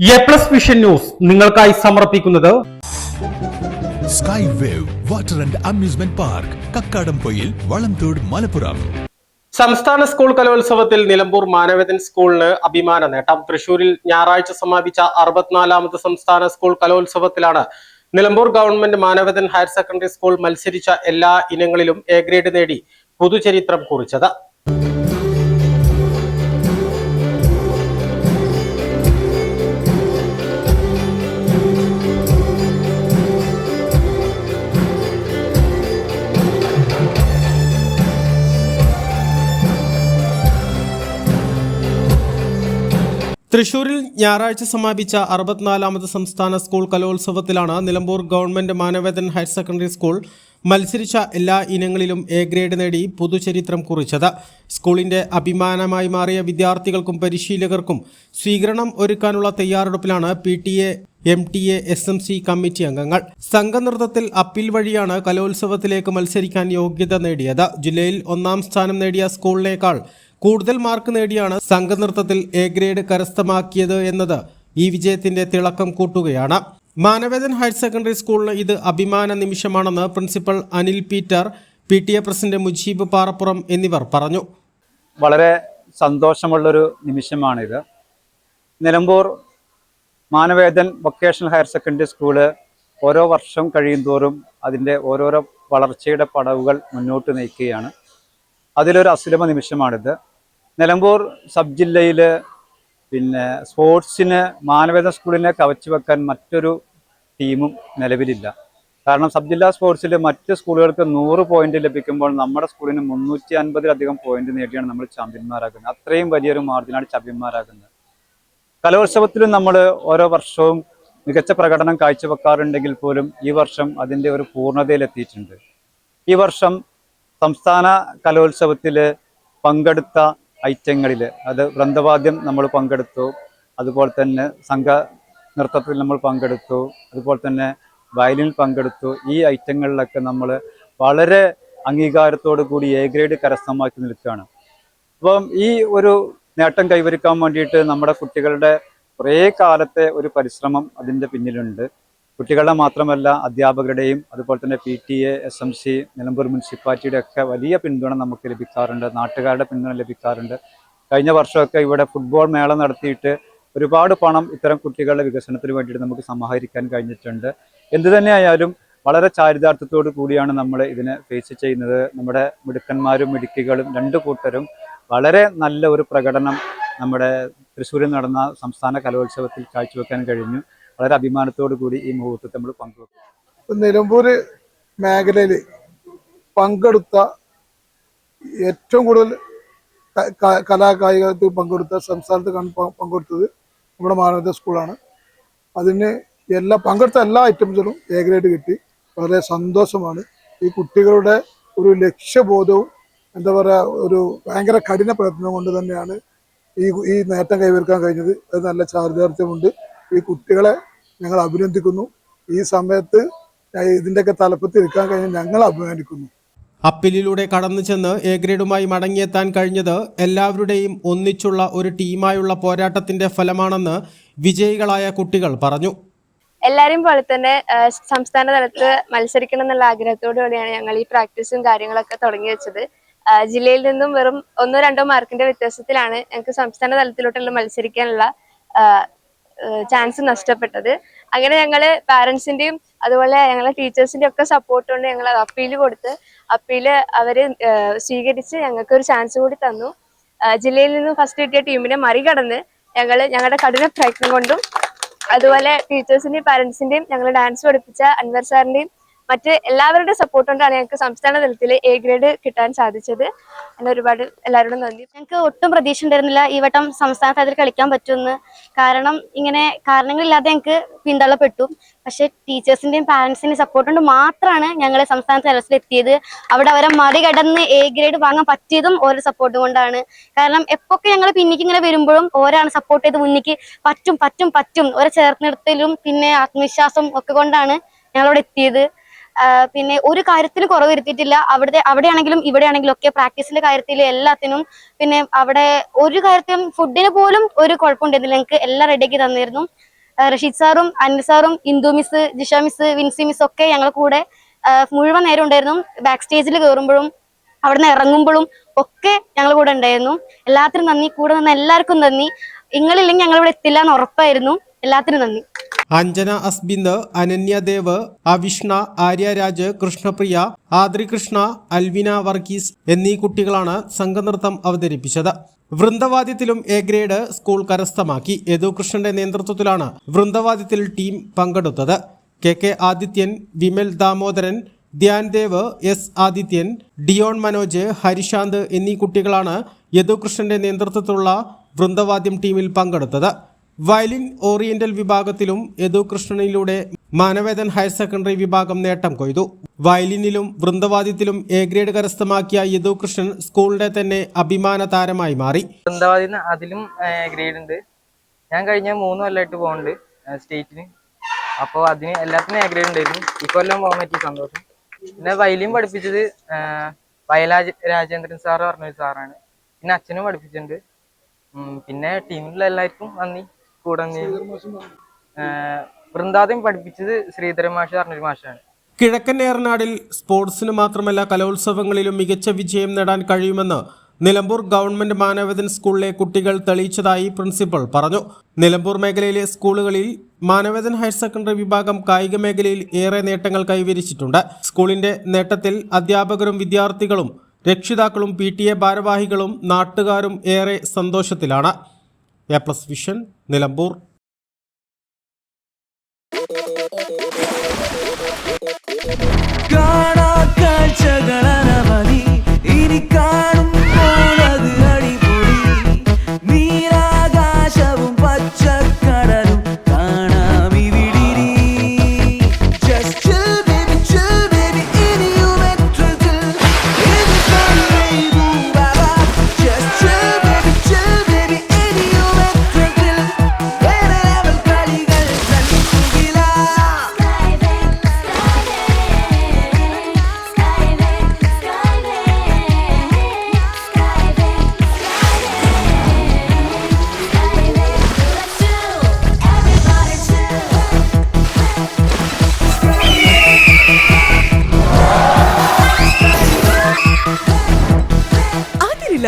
A plus vision news നിങ്ങൾക്കായി സമർപ്പിക്കുന്നത് sky wave water and amusement park Kakkadampoyil Valamthode Malappuram സംസ്ഥാന school കലോത്സവത്തിൽ നിലമ്പൂർ മാനവേദൻ സ്കൂളിന് അഭിമാന നേട്ടം. തൃശൂരിൽ ഞായറാഴ്ച സമാപിച്ച അറുപത്തിനാലാമത് സംസ്ഥാന school കലോത്സവത്തിലാണ് Nilambur government Manavedan higher secondary school മത്സരിച്ച എല്ലാ ഇനങ്ങളിലും എ ഗ്രേഡ് നേടി പുതുചരിത്രം കുറിച്ചത്. തൃശൂരിൽ ഞായറാഴ്ച സമാപിച്ച അറുപത്തിനാലാമത് സംസ്ഥാന school കലോത്സവത്തിലാണ് Nilambur government Manavedan higher secondary school മത്സരിച്ച എല്ലാ ഇനങ്ങളിലും എ ഗ്രേഡ് നേടി പുതുചരിത്രം കുറിച്ചത്. സ്കൂളിന്റെ അഭിമാനമായി മാറിയ വിദ്യാർത്ഥികൾക്കും പരിശീലകർക്കും സ്വീകരണം ഒരുക്കാനുള്ള തയ്യാറെടുപ്പിലാണ് P T A M T A S M C committee അംഗങ്ങൾ. സംഘനൃത്തത്തിൽ അപ്പീൽ വഴിയാണ് കലോത്സവത്തിലേക്ക് മത്സരിക്കാൻ യോഗ്യത നേടിയത്. ജില്ലയിൽ ഒന്നാം സ്ഥാനം നേടിയ സ്കൂളിനേക്കാൾ കൂടുതൽ മാർക്ക് നേടിയാണ് സംഘനൃത്തത്തിൽ എ ഗ്രേഡ് കരസ്ഥമാക്കിയത് എന്നത് ഈ വിജയത്തിന്റെ തിളക്കം കൂട്ടുകയാണ്. മാനവേദൻ ഹയർ സെക്കൻഡറി സ്കൂളിന് ഇത് അഭിമാന നിമിഷമാണെന്ന് principal Anil Peter P T A president Mujeeb Parappuram എന്നിവർ പറഞ്ഞു. വളരെ സന്തോഷമുള്ളൊരു നിമിഷമാണിത്. Nilambur Manavedan vocational higher secondary school ഓരോ വർഷം കഴിയുന്തോറും അതിന്റെ ഓരോരോ വളർച്ചയുടെ പടവുകൾ മുന്നോട്ട് നയിക്കുകയാണ്. അതിലൊരു അസുലഭ നിമിഷമാണിത്. നിലമ്പൂർ സബ് ജില്ലയിൽ പിന്നെ സ്പോർട്സിന് മാനവേദ സ്കൂളിനെ കവച്ചു വെക്കാൻ മറ്റൊരു ടീമും നിലവിലില്ല. കാരണം സബ് ജില്ലാ സ്പോർട്സിൽ മറ്റ് സ്കൂളുകൾക്ക് നൂറ് പോയിന്റ് ലഭിക്കുമ്പോൾ നമ്മുടെ സ്കൂളിന് മുന്നൂറ്റി അൻപതിലധികം പോയിന്റ് നേടിയാണ് നമ്മൾ ചാമ്പ്യന്മാരാക്കുന്നത്. അത്രയും വലിയൊരു മാർജിനാണ് ചാമ്പ്യന്മാരാകുന്നത്. കലോത്സവത്തിലും നമ്മൾ ഓരോ വർഷവും മികച്ച പ്രകടനം കാഴ്ചവെക്കാറുണ്ടെങ്കിൽ പോലും ഈ വർഷം അതിന്റെ ഒരു പൂർണതയിലെത്തിയിട്ടുണ്ട്. ഈ വർഷം സംസ്ഥാന കലോത്സവത്തിൽ പങ്കെടുത്ത ഐറ്റങ്ങളിൽ അത് വൃന്ദവാദ്യം നമ്മൾ പങ്കെടുത്തു. അതുപോലെ തന്നെ സംഘ നൃത്തത്തിൽ നമ്മൾ പങ്കെടുത്തു. അതുപോലെ തന്നെ വയലിനിൽ പങ്കെടുത്തു. ഈ ഐറ്റങ്ങളിലൊക്കെ നമ്മൾ വളരെ അംഗീകാരത്തോടു കൂടി എ ഗ്രേഡ് കരസ്ഥമാക്കി നിൽക്കുകയാണ്. അപ്പം ഈ ഒരു നേട്ടം കൈവരിക്കാൻ വേണ്ടിയിട്ട് നമ്മുടെ കുട്ടികളുടെ കുറേ കാലത്തെ ഒരു പരിശ്രമം അതിന്റെ പിന്നിലുണ്ട്. കുട്ടികളുടെ മാത്രമല്ല അധ്യാപകരുടെയും അതുപോലെ തന്നെ P T A S M C Nilambur മുനിസിപ്പാലിറ്റിയുടെ ഒക്കെ വലിയ പിന്തുണ നമുക്ക് ലഭിക്കാറുണ്ട് നാട്ടുകാരുടെ പിന്തുണ ലഭിക്കാറുണ്ട്. കഴിഞ്ഞ വർഷമൊക്കെ ഇവിടെ ഫുട്ബോൾ മേള നടത്തിയിട്ട് ഒരുപാട് പണം ഇത്തരം കുട്ടികളുടെ വികസനത്തിന് വേണ്ടിയിട്ട് നമുക്ക് സമാഹരിക്കാൻ കഴിഞ്ഞിട്ടുണ്ട്. എന്തു തന്നെയായാലും വളരെ ചാരിതാർത്ഥത്തോടു കൂടിയാണ് നമ്മൾ ഇതിനെ ഫേസ് ചെയ്യുന്നത്. നമ്മുടെ മിടുക്കന്മാരും മിടുക്കികളും രണ്ട് കൂട്ടരും വളരെ നല്ല ഒരു പ്രകടനം നമ്മുടെ തൃശ്ശൂരിൽ നടന്ന സംസ്ഥാന കലോത്സവത്തിൽ കാഴ്ചവെക്കാൻ കഴിഞ്ഞു. വളരെ അഭിമാനത്തോടു കൂടി ഈ മുഹൂർത്തത്തെ നമ്മൾ പങ്കുവെക്കും. നിലമ്പൂര് മേഖലയിൽ പങ്കെടുത്ത ഏറ്റവും കൂടുതൽ കലാകായികത്തിൽ പങ്കെടുത്ത സംസ്ഥാനത്ത് പങ്കെടുത്തത് നമ്മുടെ മാനവത സ്കൂളാണ്. അതിന് എല്ലാ പങ്കെടുത്ത എല്ലാ ഐറ്റംസിലും എ ഗ്രേഡ് കിട്ടി. വളരെ സന്തോഷമാണ്. ഈ കുട്ടികളുടെ ഒരു ലക്ഷ്യബോധവും എന്താ പറയുക ഒരു ഭയങ്കര കഠിന പ്രയത്നം കൊണ്ട് തന്നെയാണ് ഈ ഈ നേട്ടം കൈവരിക്കാൻ കഴിഞ്ഞത്. അത് നല്ല ചാരിതാർത്ഥ്യമുണ്ട്. ഈ കുട്ടികളെ ഞങ്ങൾ അഭിനന്ദിക്കുന്നു. ഈ സമയത്ത് ഇതിന്റെയൊക്കെ തലപ്പത്ത് നിൽക്കാൻ കഴിഞ്ഞാൽ ഞങ്ങൾ അഭിമാനിക്കുന്നു അപ്പീലിലൂടെ കടന്നു ചെന്ന് എ ഗ്രേഡുമായി മടങ്ങിയെത്താൻ കഴിഞ്ഞത് എല്ലാവരുടെയും ഒന്നിച്ചുള്ള ഒരു ടീമായുള്ള പോരാട്ടത്തിന്റെ ഫലമാണെന്ന് വിജയികളായ കുട്ടികൾ പറഞ്ഞു. എല്ലാരെയും പോലെ തന്നെ സംസ്ഥാന തലത്തിൽ മത്സരിക്കണം എന്നുള്ള ആഗ്രഹത്തോടു കൂടിയാണ് ഞങ്ങൾ ഈ പ്രാക്ടീസും കാര്യങ്ങളൊക്കെ തുടങ്ങി വെച്ചത്. ജില്ലയിൽ നിന്നും വെറും ഒന്നോ രണ്ടോ മാർക്കിന്റെ വ്യത്യാസത്തിലാണ് ഞങ്ങൾക്ക് സംസ്ഥാന തലത്തിലോട്ടുള്ള മത്സരിക്കാനുള്ള ചാൻസ് നഷ്ടപ്പെട്ടത്. അങ്ങനെ ഞങ്ങൾ പാരന്റ്സിന്റെയും അതുപോലെ ഞങ്ങളെ ടീച്ചേഴ്സിന്റെയും ഒക്കെ സപ്പോർട്ട് കൊണ്ട് ഞങ്ങൾ അപ്പീൽ കൊടുത്ത് അപ്പീൽ അവർ സ്വീകരിച്ച് ഞങ്ങൾക്ക് ഒരു ചാൻസ് കൂടി തന്നു. ജില്ലയിൽ നിന്ന് ഫസ്റ്റ് കിട്ടിയ ടീമിനെ മറികടന്ന് ഞങ്ങൾ ഞങ്ങളുടെ കഠിന പ്രയത്നം കൊണ്ടും അതുപോലെ ടീച്ചേഴ്സിന്റെയും പാരന്റ്സിന്റെയും ഞങ്ങൾ ഡാൻസ് പഠിപ്പിച്ച അൻവർ സാറിന്റെയും മറ്റ് എല്ലാവരുടെ സപ്പോർട്ട് കൊണ്ടാണ് ഞങ്ങൾക്ക് സംസ്ഥാന തലത്തിൽ എ ഗ്രേഡ് കിട്ടാൻ സാധിച്ചത്. അങ്ങനെ ഒരുപാട് എല്ലാവരോടും നന്ദി. ഞങ്ങൾക്ക് ഒട്ടും പ്രതീക്ഷ ഉണ്ടായിരുന്നില്ല ഈ വട്ടം സംസ്ഥാന തലത്തിൽ കളിക്കാൻ പറ്റുമെന്ന്. കാരണം ഇങ്ങനെ കാരണങ്ങളില്ലാതെ ഞങ്ങൾക്ക് പിന്തള്ളപ്പെട്ടു. പക്ഷെ ടീച്ചേഴ്സിന്റെയും പാരന്റ്സിന്റെയും സപ്പോർട്ട് കൊണ്ട് മാത്രമാണ് ഞങ്ങൾ സംസ്ഥാന തലത്തിൽ എത്തിയത്. അവിടെ അവരെ മറികടന്ന് എ ഗ്രേഡ് വാങ്ങാൻ പറ്റിയതും ഓരോ സപ്പോർട്ട് കൊണ്ടാണ്. കാരണം എപ്പോഴൊക്കെ ഞങ്ങൾ പിന്നിക്ക് ഇങ്ങനെ വരുമ്പോഴും ഓരാണ് സപ്പോർട്ട് ചെയ്ത് മുന്നിക്ക് പറ്റും പറ്റും പറ്റും. ഓരോ ചേർത്ത് നിർത്തലും പിന്നെ ആത്മവിശ്വാസം ഒക്കെ കൊണ്ടാണ് ഞങ്ങളവിടെ എത്തിയത്. പിന്നെ ഒരു കാര്യത്തിന് കുറവ് വരുത്തിയിട്ടില്ല അവിടുത്തെ അവിടെയാണെങ്കിലും ഇവിടെയാണെങ്കിലും ഒക്കെ പ്രാക്ടീസിന്റെ കാര്യത്തിൽ എല്ലാത്തിനും പിന്നെ അവിടെ ഒരു കാര്യത്തിലും ഫുഡിന് പോലും ഒരു കുഴപ്പമുണ്ടായിരുന്നില്ല. ഞങ്ങൾക്ക് എല്ലാം റെഡിയാക്കി തന്നിരുന്നു. റഷീദ് സാറും അനിൽ സാറും Indu miss Jisha miss Vincy miss ഒക്കെ ഞങ്ങളുടെ കൂടെ മുഴുവൻ നേരം ഉണ്ടായിരുന്നു. ബാക്ക് സ്റ്റേജിൽ കയറുമ്പോഴും അവിടുന്ന് ഇറങ്ങുമ്പോഴും ഒക്കെ ഞങ്ങൾ കൂടെ ഉണ്ടായിരുന്നു. എല്ലാത്തിനും നന്ദി. കൂടെ നിന്ന് എല്ലാവർക്കും നന്ദി. നിങ്ങളില്ലെങ്കിൽ ഞങ്ങൾ ഇവിടെ എത്തില്ല എന്ന് ഉറപ്പായിരുന്നു. എല്ലാത്തിനും നന്ദി. അഞ്ജന അസ്ബിന്ദ് അനന്യ ദേവ് അവിഷ്ണ ആര്യരാജ് കൃഷ്ണപ്രിയ ആദ്രികൃഷ്ണ അൽവിന വർഗീസ് എന്നീ കുട്ടികളാണ് സംഘനൃത്തം അവതരിപ്പിച്ചത്. വൃന്ദവാദ്യത്തിലും എ ഗ്രേഡ് സ്കൂൾ കരസ്ഥമാക്കി. യദുകൃഷ്ണന്റെ നേതൃത്വത്തിലാണ് വൃന്ദവാദ്യത്തിൽ ടീം പങ്കെടുത്തത്. K K Adithyan Vimal Damodaran Dhyan Dev S Adithyan Dion Manoj Harishanth എന്നീ കുട്ടികളാണ് യദുകൃഷ്ണന്റെ നേതൃത്വത്തിലുള്ള വൃന്ദവാദ്യം ടീമിൽ പങ്കെടുത്തത്. വയലിൻ ഓറിയന്റൽ വിഭാഗത്തിലും യദുകൃഷ്ണനിലൂടെ മാനവേദൻ ഹയർ സെക്കൻഡറി വിഭാഗം നേട്ടം കൊയ്തു. വയലിനിലും വൃന്ദവാദ്യത്തിലും എ ഗ്രേഡ് കരസ്ഥമാക്കിയ യദുകൃഷ്ണൻ സ്കൂളിന്റെ തന്നെ അഭിമാന താരമായി മാറി. വൃന്ദവാദി അതിലും ഗ്രേഡ് ഉണ്ട്. ഞാൻ കഴിഞ്ഞ മൂന്ന് കൊല്ലമായിട്ട് പോകുന്നുണ്ട് സ്റ്റേറ്റിന്. അപ്പോൾ അതിന് എല്ലാത്തിനും എ ഗ്രേഡ് ഉണ്ടായിരുന്നു. ഇക്കൊല്ലം പോകാൻ പറ്റിയ സന്തോഷം. പിന്നെ വയലിൻ പഠിപ്പിച്ചത് വയലാജ് രാജേന്ദ്രൻ സാറ് പറഞ്ഞൊരു സാറാണ്. പിന്നെ അച്ഛനും പഠിപ്പിച്ചിട്ടുണ്ട്. പിന്നെ ടീമിലുള്ള എല്ലാവർക്കും നന്ദി. കൂടെ വൃന്ദാദ്യം പഠിപ്പിച്ചത് ശ്രീധരൻ മാഷ് പറഞ്ഞൊരു മാഷാണ്. കിഴക്കൻ ഏറനാടിൽ സ്പോർട്സിന് മാത്രമല്ല കലോത്സവങ്ങളിലും മികച്ച വിജയം നേടാൻ കഴിയുമെന്ന് നിലമ്പൂർ ഗവൺമെന്റ് മാനവേദൻ സ്കൂളിലെ കുട്ടികൾ തെളിയിച്ചതായി പ്രിൻസിപ്പൽ പറഞ്ഞു. നിലമ്പൂർ മേഖലയിലെ സ്കൂളുകളിൽ മാനവേദൻ ഹയർ സെക്കൻഡറി വിഭാഗം കായിക മേഖലയിൽ ഏറെ നേട്ടങ്ങൾ കൈവരിച്ചിട്ടുണ്ട്. സ്കൂളിന്റെ നേട്ടത്തിൽ അധ്യാപകരും വിദ്യാർത്ഥികളും രക്ഷിതാക്കളും പി ഭാരവാഹികളും നാട്ടുകാരും ഏറെ സന്തോഷത്തിലാണ്. A plus vision Nilambur. കാണാ കാഴ്ചകളനവധി